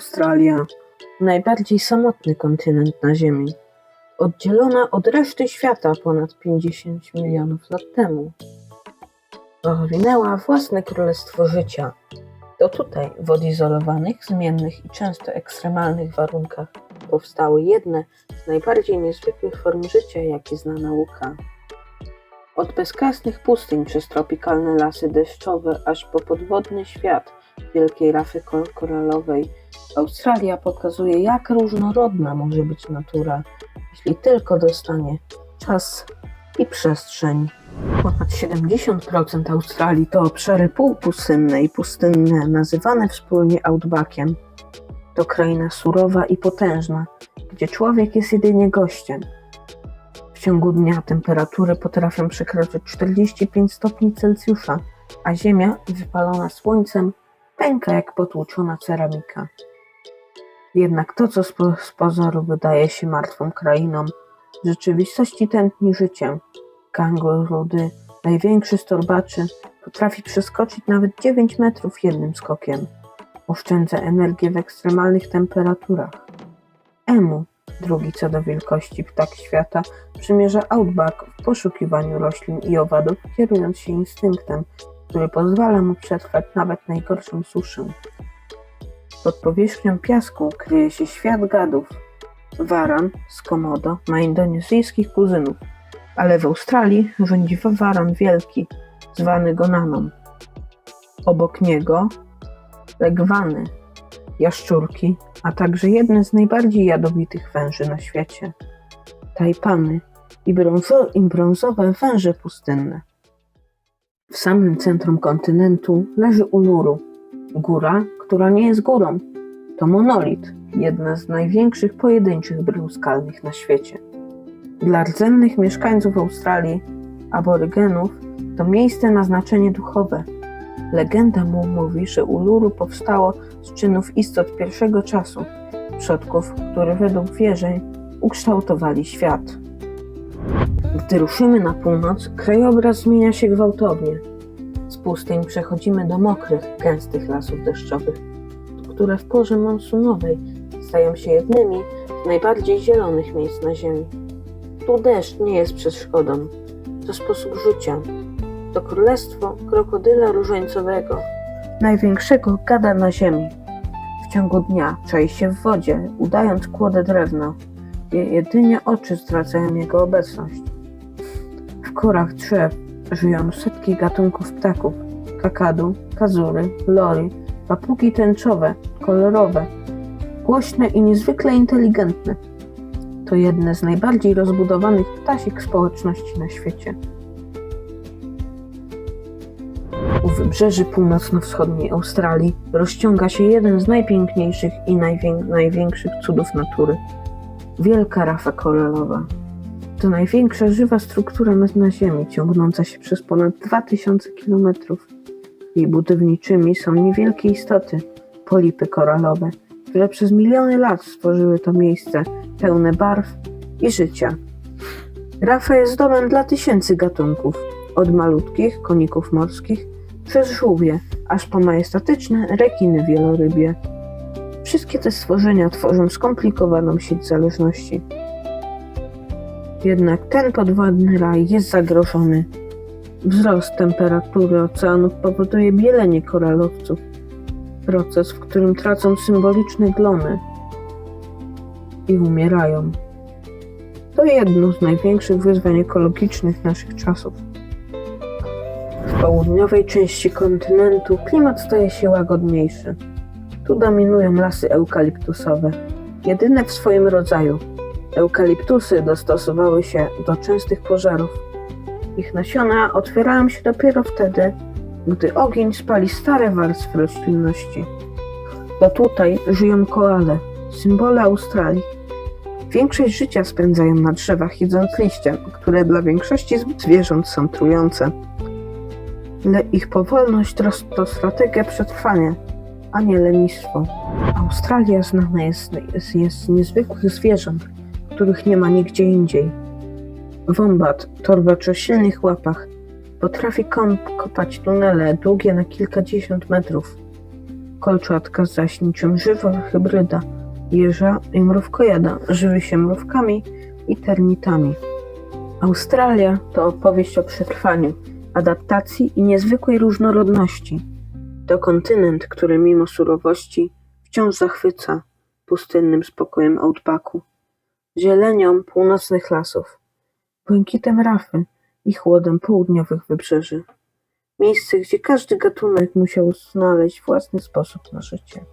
Australia, najbardziej samotny kontynent na Ziemi, oddzielona od reszty świata ponad 50 milionów lat temu. Rozwinęła własne królestwo życia. To tutaj, w odizolowanych, zmiennych i często ekstremalnych warunkach, powstały jedne z najbardziej niezwykłych form życia, jakie zna nauka. Od bezkresnych pustyń przez tropikalne lasy deszczowe, aż po podwodny świat wielkiej rafy kor- koralowej, Australia pokazuje, jak różnorodna może być natura, jeśli tylko dostanie czas i przestrzeń. Ponad 70% Australii to obszary półpustynne i pustynne, nazywane wspólnie outbackiem. To kraina surowa i potężna, gdzie człowiek jest jedynie gościem. W ciągu dnia temperatury potrafią przekroczyć 45 stopni Celsjusza, a ziemia, wypalona słońcem, pęka jak potłuczona ceramika. Jednak to, co z, po- z pozoru wydaje się martwą krainą, w rzeczywistości tętni życiem. Kangurudy, największy z torbaczy, potrafi przeskoczyć nawet 9 metrów jednym skokiem. Oszczędza energię w ekstremalnych temperaturach. Emu, drugi co do wielkości ptak świata, przymierza outback w poszukiwaniu roślin i owadów, kierując się instynktem, który pozwala mu przetrwać nawet najgorszą suszę. Pod powierzchnią piasku kryje się świat gadów. Waran z Komodo ma indonezyjskich kuzynów, ale w Australii rządzi waran wielki, zwany Gonaną. Obok niego legwany, jaszczurki, a także jedne z najbardziej jadowitych węży na świecie. Tajpany i, brązo- i brązowe węże pustynne. W samym centrum kontynentu leży Uluru, góra, która nie jest górą. To monolit, jedna z największych pojedynczych brył skalnych na świecie. Dla rdzennych mieszkańców Australii, aborygenów, to miejsce ma znaczenie duchowe. Legenda mu mówi, że Uluru powstało z czynów istot pierwszego czasu, przodków, które według wierzeń ukształtowali świat. Gdy ruszymy na północ, krajobraz zmienia się gwałtownie. Pustyń przechodzimy do mokrych, gęstych lasów deszczowych, które w porze monsunowej stają się jednymi z najbardziej zielonych miejsc na Ziemi. Tu deszcz nie jest przeszkodą, to sposób życia. To królestwo krokodyla różańcowego, największego gada na Ziemi. W ciągu dnia czai się w wodzie, udając kłodę drewno. Je- Jedynie oczy zdradzają jego obecność. W korach drzew żyją setki gatunków ptaków: kakadu, kazury, lory, papugi tęczowe, kolorowe, głośne i niezwykle inteligentne. To jedne z najbardziej rozbudowanych ptasich społeczności na świecie. U wybrzeży północno-wschodniej Australii rozciąga się jeden z najpiękniejszych i najwię- największych cudów natury wielka rafa koralowa. To największa żywa struktura na- Ziemi, ciągnąca się przez ponad 2000 km. Jej budowniczymi są niewielkie istoty, polipy koralowe, które przez miliony lat stworzyły to miejsce pełne barw i życia. Rafa jest domem dla tysięcy gatunków, od malutkich koników morskich przez żółwie, aż po majestatyczne rekiny wielorybie. Wszystkie te stworzenia tworzą skomplikowaną sieć zależności. Jednak ten podwodny raj jest zagrożony. Wzrost temperatury oceanów powoduje bielenie koralowców, proces, w którym tracą symboliczne glony i umierają. To jedno z największych wyzwań ekologicznych naszych czasów. W południowej części kontynentu klimat staje się łagodniejszy. Tu dominują lasy eukaliptusowe, jedyne w swoim rodzaju. Eukaliptusy dostosowały się do częstych pożarów. Ich nasiona otwierają się dopiero wtedy, gdy ogień spali stare warstwy roślinności. To tutaj żyją koale, symbole Australii. Większość życia spędzają na drzewach, jedząc liście, które dla większości zwierząt są trujące. Le ich powolność to, strategia przetrwania, a nie lenistwo. Australia znana jest z niezwykłych zwierząt, których nie ma nigdzie indziej. Wombat, torbacz o silnych łapach, potrafi kąp, kopać tunele długie na kilkadziesiąt metrów. Kolczatka zaś niczym żywa hybryda jeża i mrówkojada żywi się mrówkami i termitami. Australia to opowieść o przetrwaniu, adaptacji i niezwykłej różnorodności. To kontynent, który mimo surowości wciąż zachwyca pustynnym spokojem outbacku, zielenią północnych lasów, błękitem rafy i chłodem południowych wybrzeży. Miejsce, gdzie każdy gatunek musiał znaleźć własny sposób na życie.